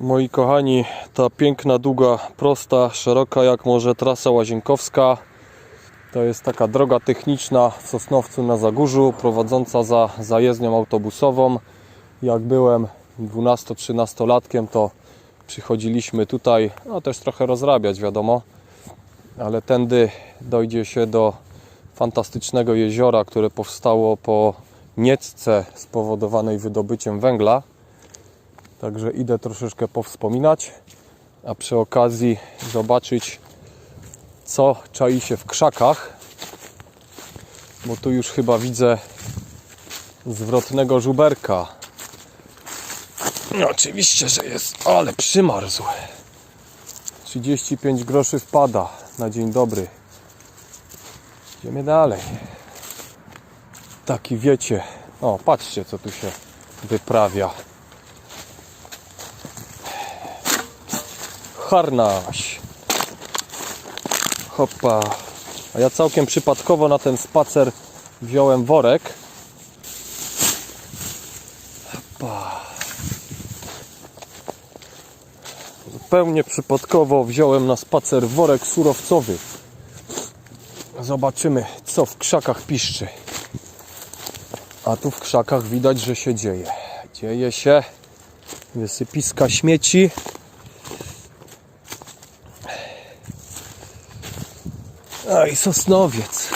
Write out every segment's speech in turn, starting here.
Moi kochani, ta piękna, długa, prosta, szeroka jak może trasa łazienkowska to jest taka droga techniczna w Sosnowcu na Zagórzu, prowadząca za zajezdnią autobusową. Jak byłem 12-13 latkiem, to przychodziliśmy tutaj, no też trochę rozrabiać, wiadomo, ale tędy dojdzie się do fantastycznego jeziora, które powstało po niecce spowodowanej wydobyciem węgla. Także idę troszeczkę powspominać, a przy okazji zobaczyć, co czai się w krzakach. Bo tu już chyba widzę zwrotnego żuberka. No oczywiście, że jest, ale przymarzł. 35 groszy wpada na dzień dobry. Idziemy dalej. Taki wiecie. O, patrzcie, co tu się wyprawia. Harnaś. Hoppa. A ja całkiem przypadkowo na ten spacer wziąłem worek. Hoppa. Zupełnie przypadkowo wziąłem na spacer worek surowcowy. Zobaczymy, co w krzakach piszczy. A tu w krzakach widać, że się dzieje. Dzieje się wysypiska śmieci. A i sosnowiec.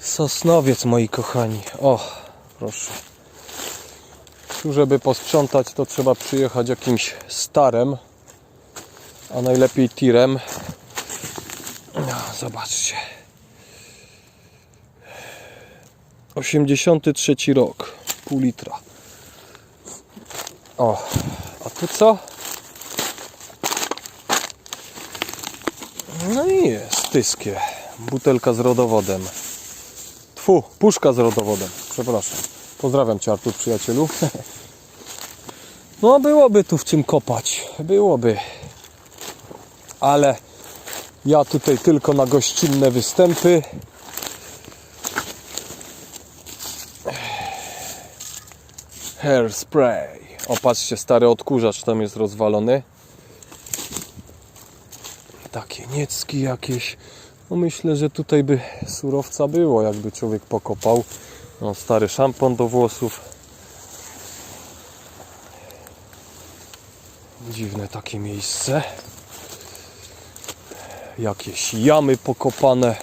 Sosnowiec, moi kochani. O, proszę. Tu, żeby posprzątać, to trzeba przyjechać jakimś starem, a najlepiej tirem. No, zobaczcie. 83 rok. Pół litra. O, a tu co? No i jest, tyskie. Butelka z rodowodem. Tfu, puszka z rodowodem. Przepraszam. Pozdrawiam Cię, Artur, przyjacielu. No, byłoby tu w czym kopać. Byłoby. Ale ja tutaj tylko na gościnne występy. Hairspray. O, patrzcie, stary odkurzacz tam jest rozwalony takie niecki jakieś. No myślę, że tutaj by surowca było, jakby człowiek pokopał. No, stary szampon do włosów. Dziwne takie miejsce. Jakieś jamy pokopane.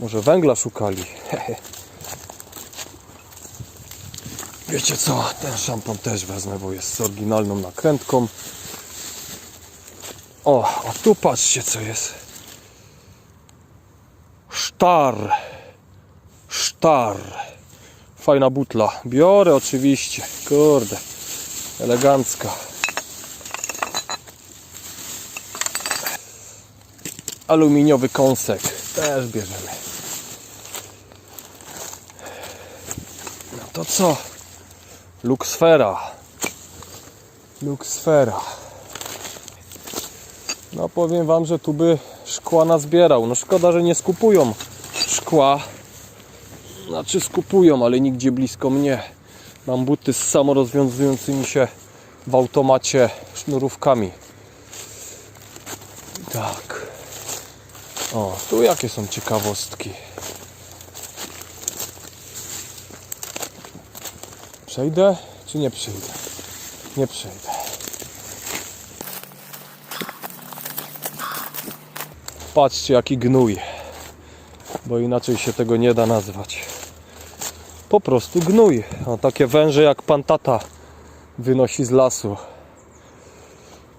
Może węgla szukali. Wiecie co? Ten szampon też wezmę, bo jest z oryginalną nakrętką. O, a tu patrzcie co jest. Sztar. Sztar. Fajna butla. Biorę oczywiście. Kurde. Elegancka. Aluminiowy kąsek. Też bierzemy. No to co? Luxfera. Luxfera. No powiem wam, że tu by szkła nazbierał. No szkoda, że nie skupują szkła. Znaczy skupują, ale nigdzie blisko mnie. Mam buty z samorozwiązującymi się w automacie sznurówkami. Tak. O, tu jakie są ciekawostki. Przejdę czy nie przejdę? Nie przejdę. Patrzcie jaki gnój. Bo inaczej się tego nie da nazwać. Po prostu gnój. O, takie węże jak pan tata wynosi z lasu.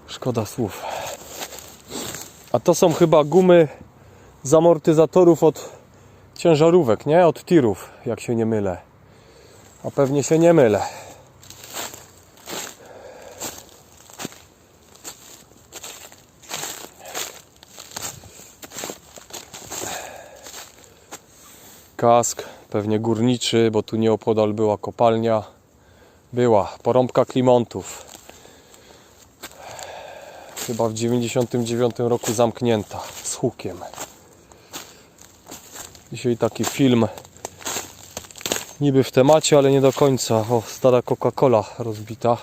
Szkoda słów. A to są chyba gumy z amortyzatorów od ciężarówek, nie? Od tirów, jak się nie mylę. A pewnie się nie mylę. Kask, pewnie górniczy, bo tu nieopodal była kopalnia. Była porąbka Klimontów. Chyba w 99 roku zamknięta z hukiem. Dzisiaj taki film niby w temacie, ale nie do końca. O, stara Coca-Cola rozbita.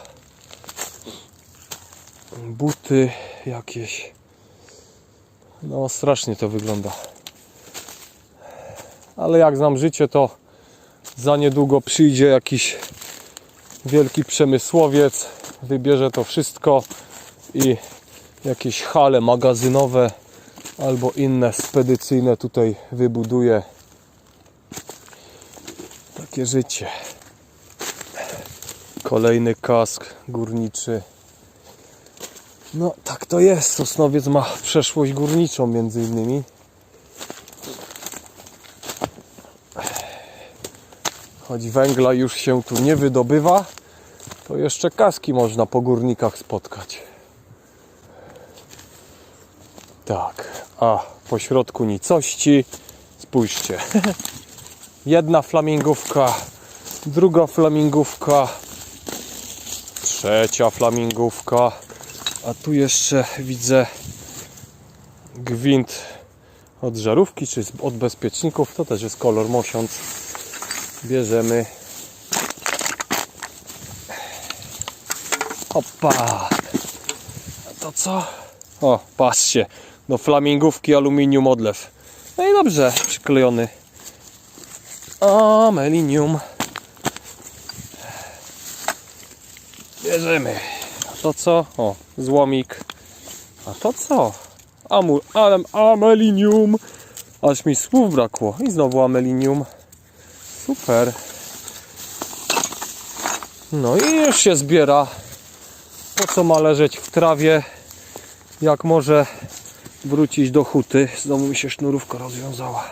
buty jakieś. No strasznie to wygląda. Ale jak znam życie, to za niedługo przyjdzie jakiś wielki przemysłowiec, wybierze to wszystko i jakieś hale magazynowe albo inne spedycyjne tutaj wybuduje. Takie życie. Kolejny kask górniczy. No tak to jest. Sosnowiec ma przeszłość górniczą między innymi. Choć węgla już się tu nie wydobywa, to jeszcze kaski można po górnikach spotkać. Tak, a po środku nicości, spójrzcie. Jedna flamingówka, druga flamingówka, trzecia flamingówka, a tu jeszcze widzę gwint od żarówki, czy od bezpieczników, to też jest kolor mosiąc. Bierzemy. Opa! A to co? O, patrzcie, do flamingówki aluminium odlew. No i dobrze, przyklejony. Amelinium. Bierzemy. A to co? O, złomik. A to co? Amur, am, amelinium. Aż mi słów brakło. I znowu amelinium. Super. No i już się zbiera. Po co ma leżeć w trawie? Jak może wrócić do huty? Znowu mi się sznurówka rozwiązała.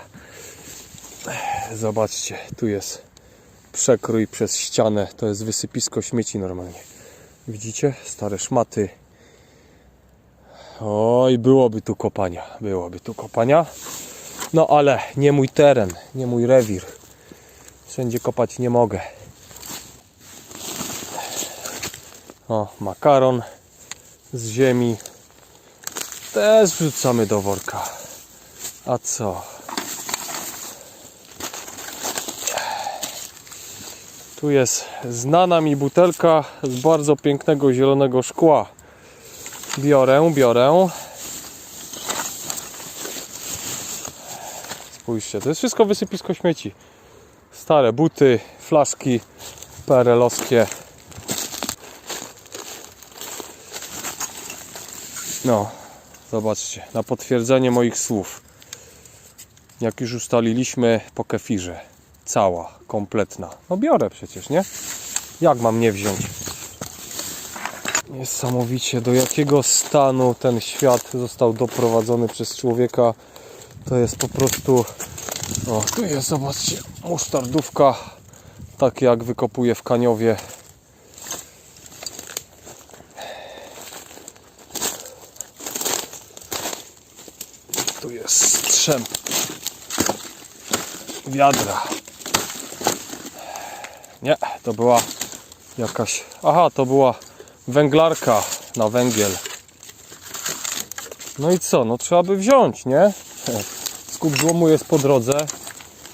Zobaczcie, tu jest przekrój przez ścianę. To jest wysypisko śmieci normalnie. Widzicie? Stare szmaty. Oj, byłoby tu kopania. Byłoby tu kopania. No ale nie mój teren, nie mój rewir. Wszędzie kopać nie mogę. O, makaron z ziemi. Też wrzucamy do worka. A co? Tu jest znana mi butelka z bardzo pięknego zielonego szkła. Biorę, biorę. Spójrzcie, to jest wszystko wysypisko śmieci. Stare buty, flaszki perelowskie. No, zobaczcie, na potwierdzenie moich słów. Jak już ustaliliśmy po kefirze. Cała, kompletna. No biorę przecież, nie? Jak mam nie wziąć? Niesamowicie, do jakiego stanu ten świat został doprowadzony przez człowieka. To jest po prostu. O, tu jest, zobaczcie, musztardówka. Tak jak wykopuje w kaniowie. Tu jest strzęp wiadra. Nie, to była jakaś. Aha, to była węglarka na węgiel. No i co? No trzeba by wziąć, nie? Skup złomu jest po drodze.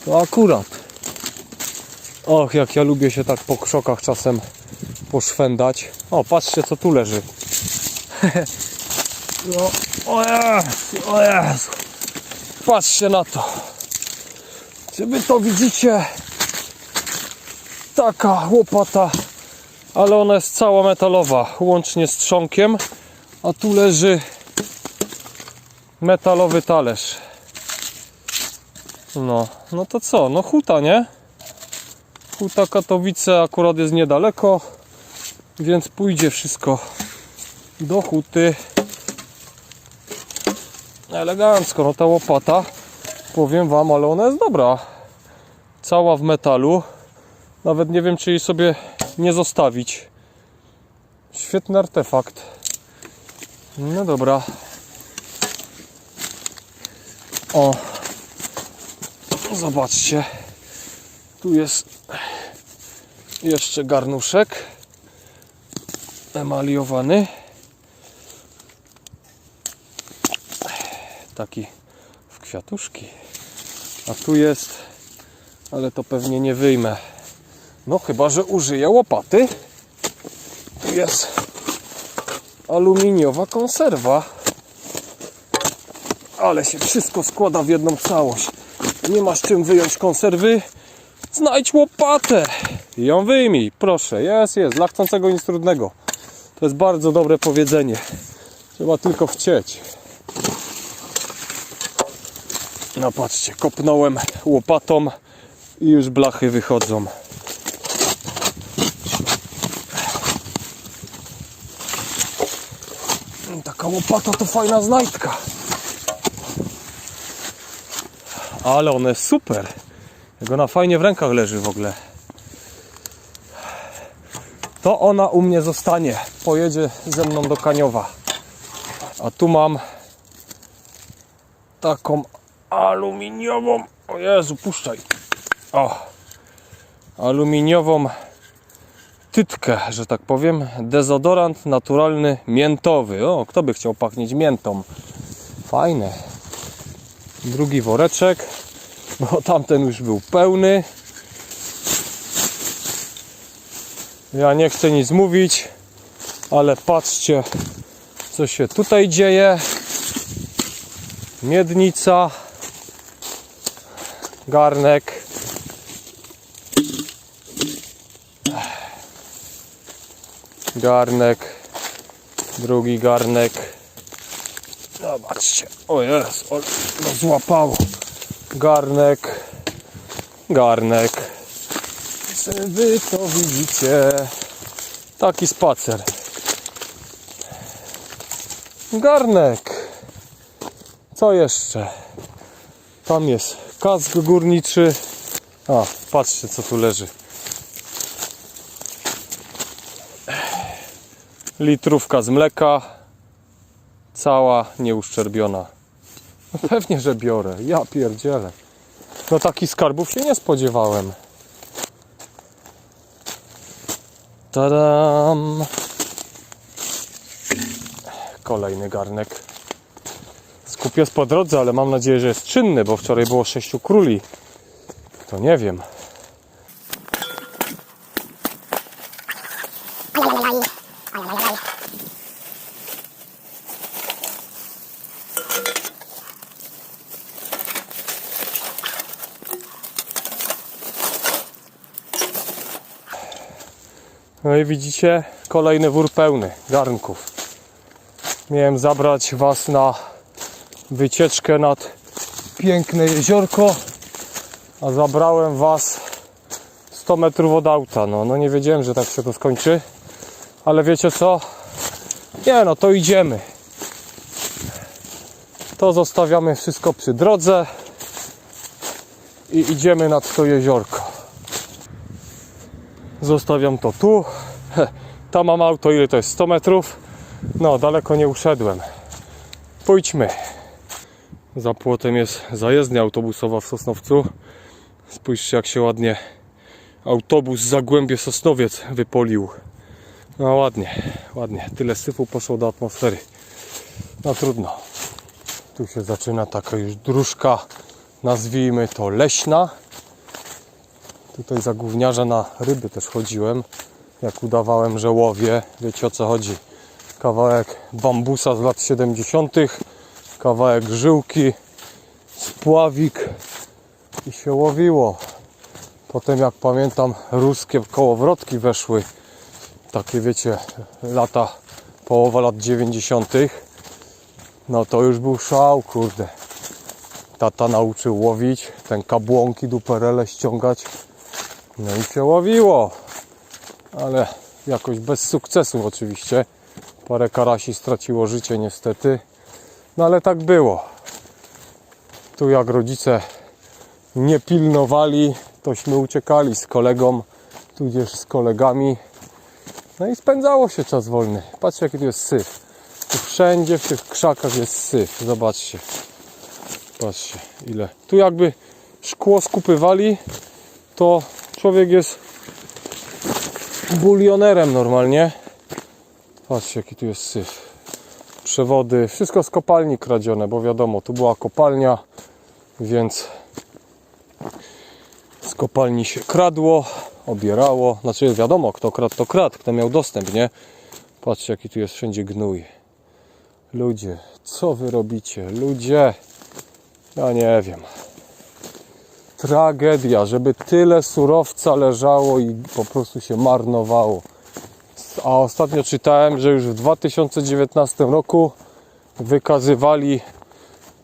To akurat. Och, jak ja lubię się tak po krzokach czasem poszwendać. O, patrzcie co tu leży. No, o Jezu, o Jezu. Patrzcie na to. Czy wy to widzicie? Taka łopata, ale ona jest cała metalowa, łącznie z trzonkiem, a tu leży metalowy talerz. No, no to co? No huta, nie? Huta Katowice akurat jest niedaleko, więc pójdzie wszystko do huty. Elegancko, no ta łopata, powiem wam, ale ona jest dobra. Cała w metalu. Nawet nie wiem, czy jej sobie nie zostawić. Świetny artefakt. No dobra. O. Zobaczcie. Tu jest jeszcze garnuszek emaliowany. Taki w kwiatuszki. A tu jest, ale to pewnie nie wyjmę. No chyba, że użyję łopaty. Tu jest aluminiowa konserwa. Ale się wszystko składa w jedną całość. Nie masz czym wyjąć konserwy? Znajdź łopatę i ją wyjmij. Proszę, jest, jest. Dla chcącego nic trudnego. To jest bardzo dobre powiedzenie. Trzeba tylko chcieć. No patrzcie, kopnąłem łopatą i już blachy wychodzą. Taka łopata to fajna znajdka. Ale jest super. Jak ona fajnie w rękach leży w ogóle. To ona u mnie zostanie. Pojedzie ze mną do Kaniowa. A tu mam taką aluminiową. O Jezu, puszczaj. O. Aluminiową tytkę, że tak powiem. Dezodorant naturalny miętowy. O, kto by chciał pachnieć miętą? Fajne. Drugi woreczek, bo tamten już był pełny. Ja nie chcę nic mówić, ale patrzcie, co się tutaj dzieje. Miednica, garnek. Garnek, drugi garnek. Zobaczcie, o jest, o, no złapało. Garnek, garnek. Czy wy to widzicie? Taki spacer. Garnek. Co jeszcze? Tam jest kask górniczy. A, patrzcie co tu leży. Litrówka z mleka. Cała nieuszczerbiona. No pewnie, że biorę. Ja pierdzielę. No takich skarbów się nie spodziewałem. Tadam! Kolejny garnek. Skup jest po drodze, ale mam nadzieję, że jest czynny, bo wczoraj było sześciu króli. To nie wiem. I widzicie, kolejny wór pełny garnków. Miałem zabrać Was na wycieczkę nad piękne jeziorko, a zabrałem Was 100 metrów od auta. No, no nie wiedziałem, że tak się to skończy, ale wiecie co? Nie no, to idziemy. To zostawiamy wszystko przy drodze i idziemy nad to jeziorko. Zostawiam to tu. Tam mam auto, ile to jest? 100 metrów? No, daleko nie uszedłem. Pójdźmy. Za płotem jest zajezdnia autobusowa w Sosnowcu. Spójrzcie, jak się ładnie autobus Zagłębie Sosnowiec wypolił. No ładnie, ładnie. Tyle syfu poszło do atmosfery. No trudno. Tu się zaczyna taka już dróżka, nazwijmy to leśna. Tutaj za gówniarza na ryby też chodziłem. Jak udawałem, że łowię. Wiecie o co chodzi. Kawałek bambusa z lat 70. Kawałek żyłki. Spławik. I się łowiło. Potem jak pamiętam ruskie kołowrotki weszły. Takie wiecie lata połowa lat 90. No to już był szał kurde. Tata nauczył łowić, ten kabłonki duperele ściągać. No i się łowiło. Ale jakoś bez sukcesu oczywiście. Parę karasi straciło życie niestety. No ale tak było. Tu jak rodzice nie pilnowali, tośmy uciekali z kolegą, tudzież z kolegami. No i spędzało się czas wolny. Patrzcie jaki tu jest syf. Tu wszędzie w tych krzakach jest syf. Zobaczcie. Patrzcie ile. Tu jakby szkło skupywali, to człowiek jest bulionerem normalnie. Patrzcie jaki tu jest syf. Przewody, wszystko z kopalni kradzione, bo wiadomo, tu była kopalnia, więc z kopalni się kradło, obierało. Znaczy wiadomo, kto kradł, to kradł, kto miał dostęp, nie? Patrzcie, jaki tu jest wszędzie gnój. Ludzie, co wy robicie? Ludzie, ja nie wiem. Tragedia, żeby tyle surowca leżało i po prostu się marnowało. A ostatnio czytałem, że już w 2019 roku wykazywali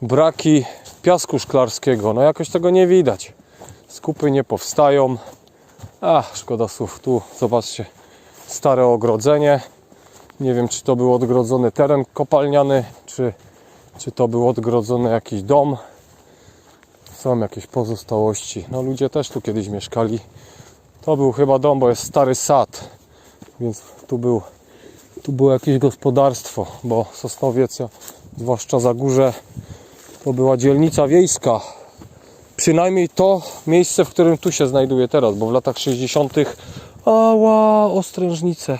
braki piasku szklarskiego. No jakoś tego nie widać. Skupy nie powstają. A, szkoda słów. Tu zobaczcie, stare ogrodzenie. Nie wiem, czy to był odgrodzony teren kopalniany, czy, czy to był odgrodzony jakiś dom. Są jakieś pozostałości. No ludzie też tu kiedyś mieszkali. To był chyba dom, bo jest stary sad. Więc tu był tu było jakieś gospodarstwo, bo Sosnowiec, zwłaszcza za górze, to była dzielnica wiejska. Przynajmniej to miejsce, w którym tu się znajduję teraz, bo w latach 60. Ała, ostrężnice.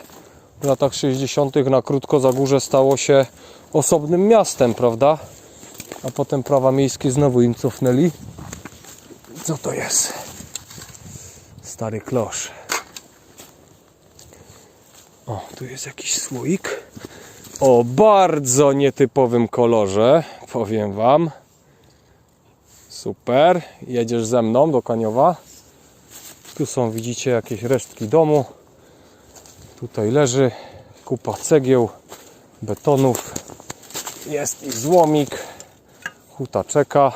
W latach 60. na krótko za górze stało się osobnym miastem, prawda? A potem prawa miejskie znowu im cofnęli. Co to jest? Stary klosz. O, tu jest jakiś słoik. O bardzo nietypowym kolorze, powiem Wam. Super. Jedziesz ze mną do Kaniowa. Tu są, widzicie, jakieś resztki domu. Tutaj leży kupa cegieł, betonów. Jest i złomik. Huta czeka.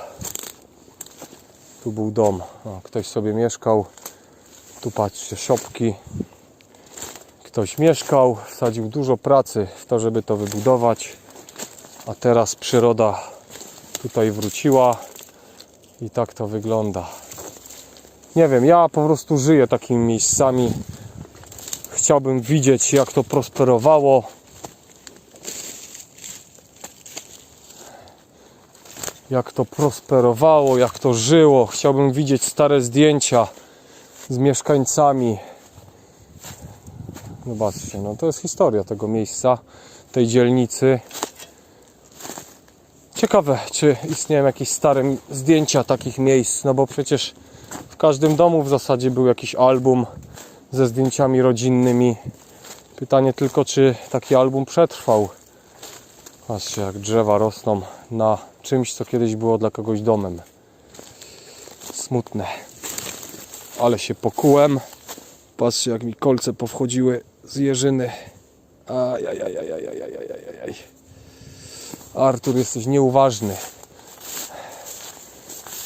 Tu był dom. O, ktoś sobie mieszkał. Tu patrzcie, szopki ktoś mieszkał, wsadził dużo pracy w to, żeby to wybudować, a teraz przyroda tutaj wróciła i tak to wygląda. Nie wiem, ja po prostu żyję takimi miejscami. Chciałbym widzieć, jak to prosperowało. Jak to prosperowało, jak to żyło. Chciałbym widzieć stare zdjęcia z mieszkańcami, Zobaczcie, no to jest historia tego miejsca, tej dzielnicy. Ciekawe, czy istnieją jakieś stare zdjęcia takich miejsc, no bo przecież w każdym domu w zasadzie był jakiś album ze zdjęciami rodzinnymi. Pytanie tylko, czy taki album przetrwał. Patrzcie, jak drzewa rosną na czymś, co kiedyś było dla kogoś domem. Smutne. Ale się pokułem. Patrzcie, jak mi kolce powchodziły z jeżyny. Ajajajajajajajajajaj. Artur, jesteś nieuważny.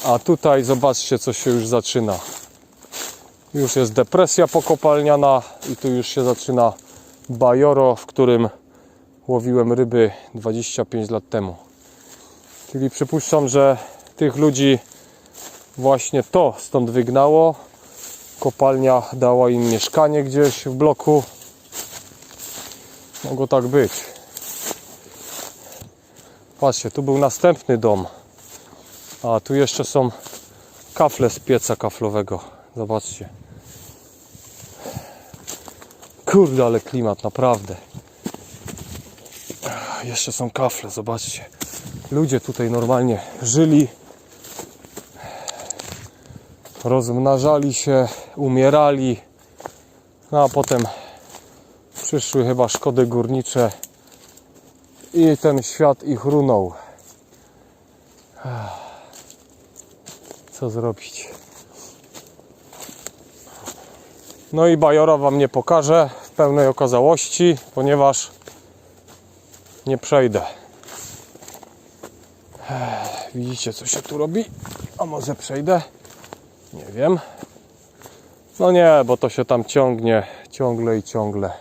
A tutaj zobaczcie, co się już zaczyna. Już jest depresja pokopalniana i tu już się zaczyna bajoro, w którym łowiłem ryby 25 lat temu. Czyli przypuszczam, że tych ludzi właśnie to stąd wygnało. Kopalnia dała im mieszkanie gdzieś w bloku. Mogło tak być. Patrzcie, tu był następny dom. A tu jeszcze są kafle z pieca kaflowego. Zobaczcie. Kurde, ale klimat, naprawdę. Jeszcze są kafle, zobaczcie. Ludzie tutaj normalnie żyli. Rozmnażali się, umierali. No a potem przyszły chyba szkody górnicze i ten świat ich runął. Co zrobić? No i Bajora Wam nie pokażę w pełnej okazałości, ponieważ nie przejdę. Widzicie, co się tu robi? A może przejdę? Nie wiem. No nie, bo to się tam ciągnie ciągle i ciągle.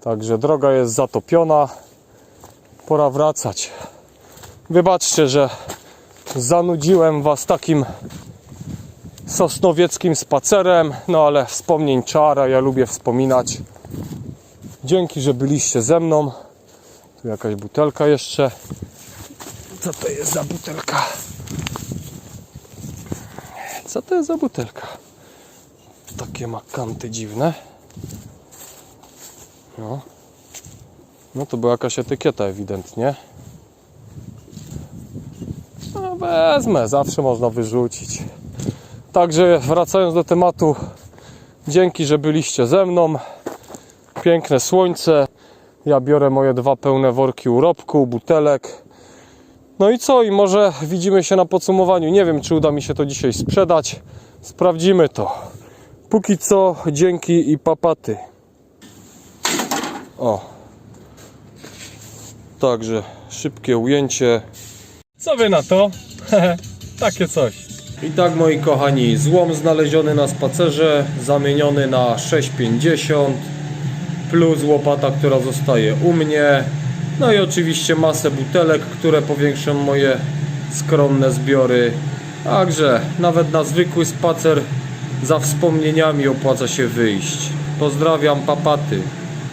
Także droga jest zatopiona. Pora wracać. Wybaczcie, że zanudziłem Was takim sosnowieckim spacerem, no ale wspomnień czara, ja lubię wspominać. Dzięki, że byliście ze mną. Tu jakaś butelka jeszcze. Co to jest za butelka? Co to jest za butelka? Takie ma kanty dziwne. No. No to była jakaś etykieta ewidentnie. No wezmę, zawsze można wyrzucić. Także wracając do tematu, dzięki, że byliście ze mną. Piękne słońce. Ja biorę moje dwa pełne worki urobku, butelek. No i co? I może widzimy się na podsumowaniu. Nie wiem, czy uda mi się to dzisiaj sprzedać. Sprawdzimy to. Póki co, dzięki i papaty. O. Także szybkie ujęcie. Co wy na to? Takie coś. I tak moi kochani, złom znaleziony na spacerze, zamieniony na 6,50 plus łopata, która zostaje u mnie. No i oczywiście masę butelek, które powiększą moje skromne zbiory. Także nawet na zwykły spacer za wspomnieniami opłaca się wyjść. Pozdrawiam papaty.